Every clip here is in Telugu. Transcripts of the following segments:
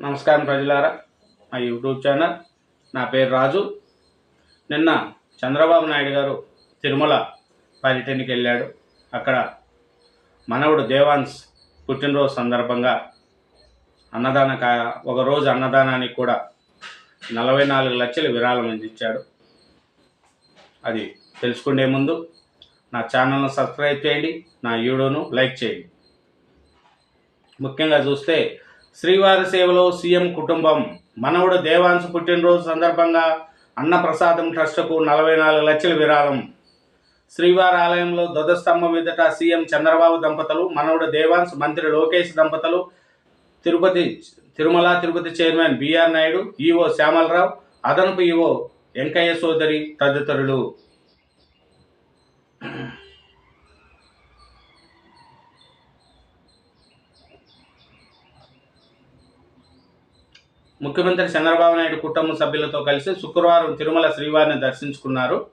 నమస్కారం ప్రజలారా మా యూట్యూబ్ ఛానల్ నా పేరు రాజు. నిన్న చంద్రబాబు నాయుడు గారు తిరుమల పర్యటనకి వెళ్ళాడు. అక్కడ మనవడు దేవాన్స్ పుట్టినరోజు సందర్భంగా అన్నదాన కా ఒకరోజు అన్నదానానికి కూడా నలభై నాలుగు లక్షలు విరాళం అందించాడు. అది తెలుసుకునే ముందు నా ఛానల్ను సబ్స్క్రైబ్ చేయండి నా వీడియోను లైక్ చేయండి. ముఖ్యంగా చూస్తే శ్రీవారి సేవలో సీఎం కుటుంబం. మనవడు దేవాంశ్ పుట్టినరోజు సందర్భంగా అన్నప్రసాదం ట్రస్టుకు నలభై నాలుగు లక్షల విరాళం. శ్రీవారి ఆలయంలో ధ్వజస్తంభం ఎదుట సీఎం చంద్రబాబు దంపతులు మనవడు దేవాంశ్ మంత్రి లోకేష్ దంపతులు Tirupati Tirumala Tirupati chairman BR Naidu EO Syamalarao అదనపు ఈవో వెంకయ్య సోదరి తదితరులు. ముఖ్యమంత్రి చంద్రబాబు నాయుడు కుటుంబ సభ్యులతో కలిసి శుక్రవారం తిరుమల శ్రీవారిని దర్శించుకున్నారు.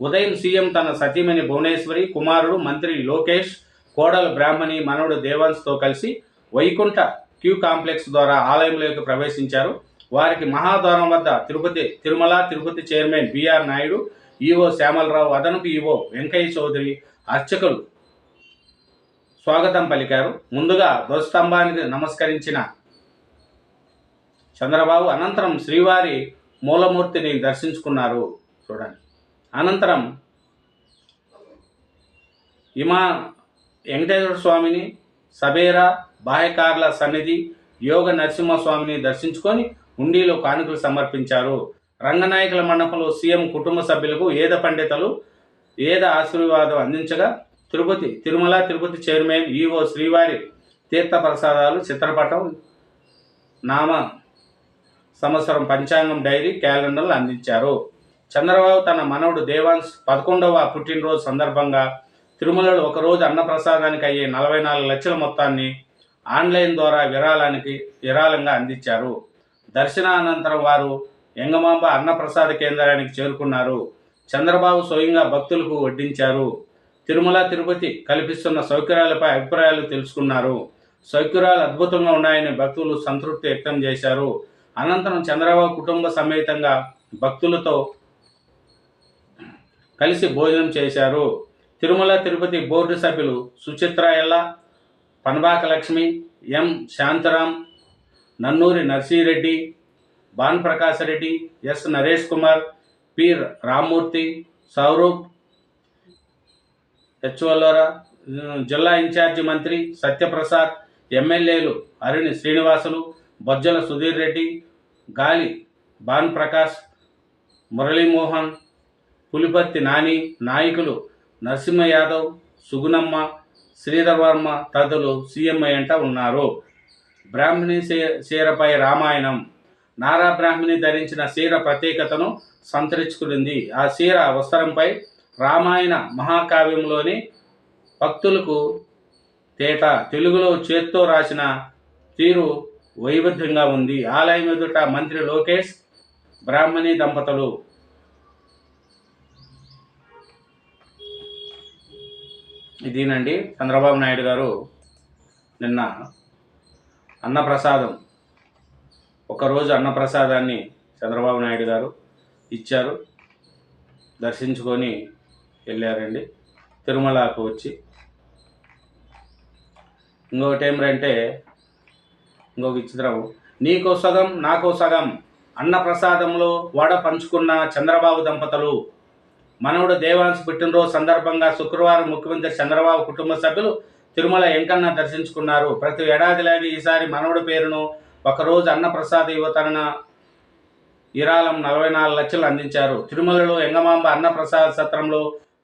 ఉదయం సీఎం తన సతీమణి భువనేశ్వరి కుమారుడు మంత్రి లోకేష్ కోడలు బ్రాహ్మణి మనవడు దేవాన్స్తో కలిసి వైకుంఠ క్యూ కాంప్లెక్స్ ద్వారా ఆలయంలోకి ప్రవేశించారు. వారికి మహాద్వారం వద్ద Tirupati Tirumala Tirupati chairman BR Naidu EO Syamalarao అదనపు ఈవో వెంకయ్య చౌదరి అర్చకులు స్వాగతం పలికారు. ముందుగా ధ్వజస్తంభానికి నమస్కరించిన చంద్రబాబు అనంతరం శ్రీవారి మూలమూర్తిని దర్శించుకున్నారు. చూడండి. అనంతరం ఇమా వెంకటేశ్వర స్వామిని సబేరా బాహ్యకార్ల సన్నిధి యోగ నరసింహస్వామిని దర్శించుకొని హుండీలో కానుకలు సమర్పించారు. రంగనాయకుల మండపంలో సీఎం కుటుంబ సభ్యులకు ఏద పండితులు ఏద ఆశీర్వాదం అందించగా తిరుపతి తిరుమల తిరుపతి చైర్మన్ ఈవో శ్రీవారి తీర్థ ప్రసాదాలు చిత్రపటం నామ సంవత్సరం పంచాంగం డైరీ క్యాలెండర్లు అందించారు. చంద్రబాబు తన మనవడు దేవాన్స్ పదకొండవ పుట్టినరోజు సందర్భంగా తిరుమలలో ఒకరోజు అన్నప్రసాదానికి అయ్యే నలభై నాలుగు లక్షల మొత్తాన్ని ఆన్లైన్ ద్వారా విరాళానికి విరాళంగా అందించారు. దర్శనానంతరం వారు ఎంగమాంబ అన్నప్రసాద కేంద్రానికి చేరుకున్నారు. చంద్రబాబు స్వయంగా భక్తులకు వడ్డించారు. తిరుమల తిరుపతి కల్పిస్తున్న సౌకర్యాలపై అభిప్రాయాలు తెలుసుకున్నారు. సౌకర్యాలు అద్భుతంగా ఉన్నాయని భక్తులు సంతృప్తి వ్యక్తం చేశారు. అనంతరం చంద్రబాబు కుటుంబ సమేతంగా భక్తులతో కలిసి భోజనం చేశారు. తిరుమల తిరుపతి బోర్డు సభ్యులు Suchitra Ella Panabaka Lakshmi M Shantaram Nannuri Narsireddy Bhan Prakash Reddy S Naresh Kumar P Rammurthy Saurup హెచ్వల్లోరా జిల్లా ఇన్ఛార్జి మంత్రి సత్యప్రసాద్ ఎమ్మెల్యేలు అరుణి శ్రీనివాసులు బొజ్జల సుధీర్ రెడ్డి గాలి భాన్ ప్రకాష్ మురళీమోహన్ పులిపర్తి నాని నాయకులు నరసింహ యాదవ్ సుగుణమ్మ శ్రీధర్ వర్మ తదితరులు సీఎం ఎంట ఉన్నారు. బ్రాహ్మణి చీ- చీరపై రామాయణం. నారా బ్రాహ్మణి ధరించిన చీర ప్రత్యేకతను సంతరించుకుంది ఆ సీర వస్త్రంపై రామాయణ మహాకావ్యంలోని భక్తులకు తేట తెలుగులో చేత్తో రాసిన తీరు వైవిధ్యంగా ఉంది. ఆలయం ఎదుట మంత్రి లోకేష్ బ్రాహ్మణి దంపతులు. ఇదేనండి చంద్రబాబు నాయుడు గారు నిన్న అన్నప్రసాదం ఒకరోజు అన్నప్రసాదాన్ని చంద్రబాబు నాయుడు గారు ఇచ్చారు. దర్శించుకొని వెళ్ళారండి. తిరుమలకు వచ్చి. ఇంకొకటి ఏమిటంటే ఇంకొక విచిత్రవు నీకో సగం నాకో సగం. అన్న ప్రసాదంలో వడ పంచుకున్న చంద్రబాబు దంపతులు. మనవడు దేవాంశ పుట్టినరోజు సందర్భంగా శుక్రవారం ముఖ్యమంత్రి చంద్రబాబు కుటుంబ సభ్యులు తిరుమల వెంకన్న దర్శించుకున్నారు. ప్రతి ఏడాదిలాగే ఈసారి మనవుడి పేరును ఒకరోజు అన్నప్రసాద యువతరణ విరాళం నలభై నాలుగు లక్షలు అందించారు. తిరుమలలో ఎంగమాంబ అన్నప్రసాద సత్రంలో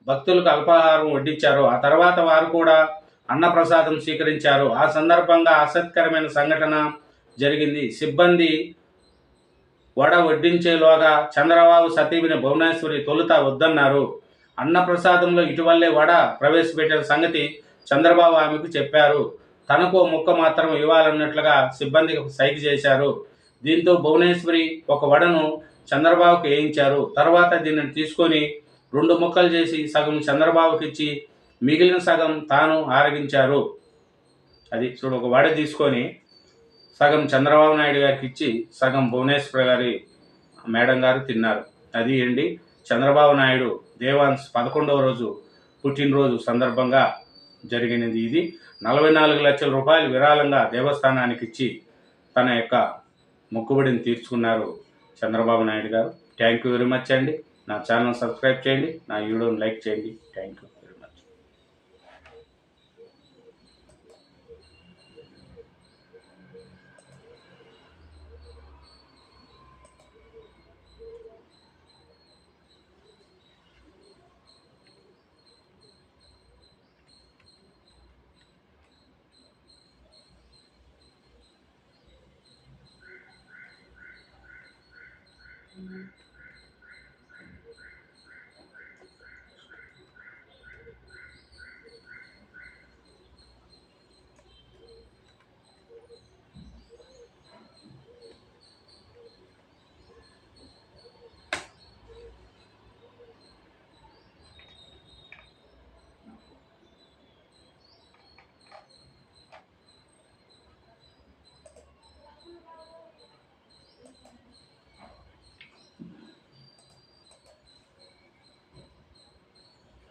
భక్తులకు అల్పాహారం వడ్డించారు. ఆ తర్వాత వారు కూడా అన్నప్రసాదం స్వీకరించారు. ఆ సందర్భంగా ఆసక్తికరమైన సంఘటన జరిగింది. సిబ్బంది వడ వడ్డించేలోగా చంద్రబాబు సతీవిని భువనేశ్వరి తొలుత వద్దన్నారు. అన్నప్రసాదంలో ఇటీవలే వడ ప్రవేశపెట్టిన సంగతి చంద్రబాబు ఆమెకు చెప్పారు. తనకు ముక్క మాత్రం ఇవ్వాలన్నట్లుగా సిబ్బందికి సైకి చేశారు. దీంతో భువనేశ్వరి ఒక వడను చంద్రబాబుకు వేయించారు. తర్వాత దీనిని తీసుకొని రెండు ముక్కలు చేసి సగం చంద్రబాబుకి ఇచ్చి మిగిలిన సగం తాను ఆరగించారు. అది చూడు ఒక వడ తీసుకొని సగం చంద్రబాబు నాయుడు గారికి ఇచ్చి సగం భువనేశ్వర్ గారి మేడం గారు తిన్నారు. అది ఏంటి? చంద్రబాబు నాయుడు దేవాన్స్ పదకొండవ రోజు పుట్టినరోజు సందర్భంగా జరిగినది ఇది. నలభై నాలుగు లక్షల రూపాయలు విరాళంగా దేవస్థానానికి ఇచ్చి తన యొక్క మొక్కుబడిని తీర్చుకున్నారు చంద్రబాబు నాయుడు గారు. థ్యాంక్ యూ వెరీ మచ్ అండి. నా ఛానల్ సబ్స్క్రైబ్ చేయండి. నా వీడియోని లైక్ చేయండి. Thank you very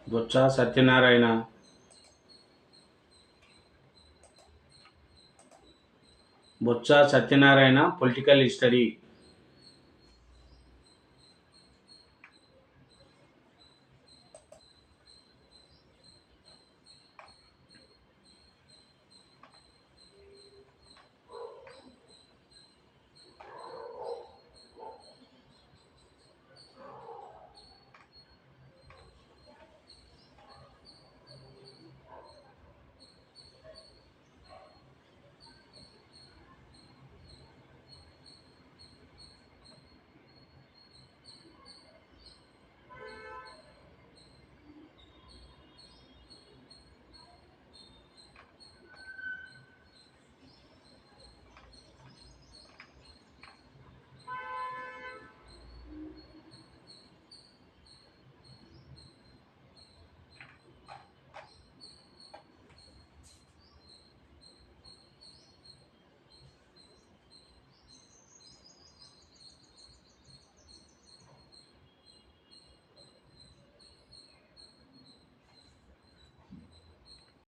Botsa Satyanarayana. Botsa Satyanarayana political history